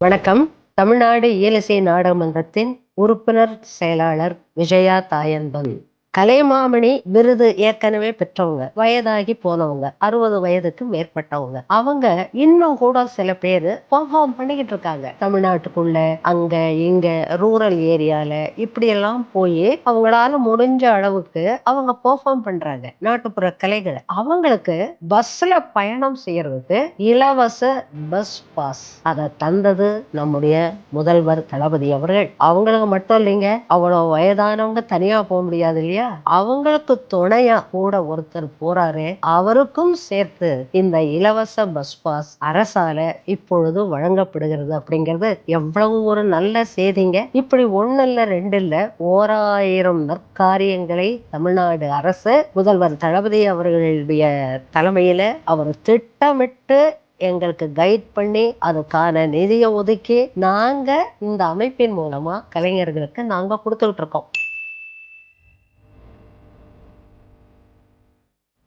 வணக்கம். தமிழ்நாடு இயலிசை நாடக மன்றத்தின் உறுப்பினர் செயலாளர் விஜயா தாயன்பன் கலைமாமணி விருது ஏற்கனவே பெற்றவங்க வயதாகி போனவங்க அறுபது வயதுக்கு மேற்பட்டவங்க. அவங்க இன்னும் கூட சில பேர் பெர்ஃபார்ம் பண்ணிக்கிட்டு இருக்காங்க. தமிழ்நாட்டுக்குள்ள அங்க இங்க ரூரல் ஏரியால இப்படி எல்லாம் போய் அவங்களால முடிஞ்ச அளவுக்கு அவங்க பெர்ஃபார்ம் பண்றாங்க. நாட்டுப்புற கலைகளை. அவங்களுக்கு பஸ்ல பயணம் செய்யறதுக்கு இலவச பஸ் பாஸ் அதை தந்தது நம்முடைய முதல்வர் தளபதி அவர்கள். அவங்களுக்கு மட்டும் இல்லைங்க அவ்வளவு வயதானவங்க தனியா போக முடியாது இல்லையா? அவங்களுக்கு துணையா கூட ஒருத்தர் போறாரு. அவருக்கும் சேர்த்து இந்த இலவச பஸ் பாஸ் அரசால இப்பொழுது வழங்கப்படுகிறது அப்படிங்கிறது எவ்வளவு ஒரு நல்ல செய்திங்க. இப்படி ஒன்னு இல்ல ரெண்டு இல்ல ஓராயிரம் நற்காரியங்களை தமிழ்நாடு அரசு முதல்வர் தளபதி அவர்களுடைய தலைமையில அவர் திட்டமிட்டு எங்களுக்கு கைட் பண்ணி அதுக்கான நிதியை ஒதுக்கி நாங்க இந்த அமைப்பின் மூலமா கலைஞர்களுக்கு நாங்க கொடுத்துக்கிட்டு இருக்கோம்.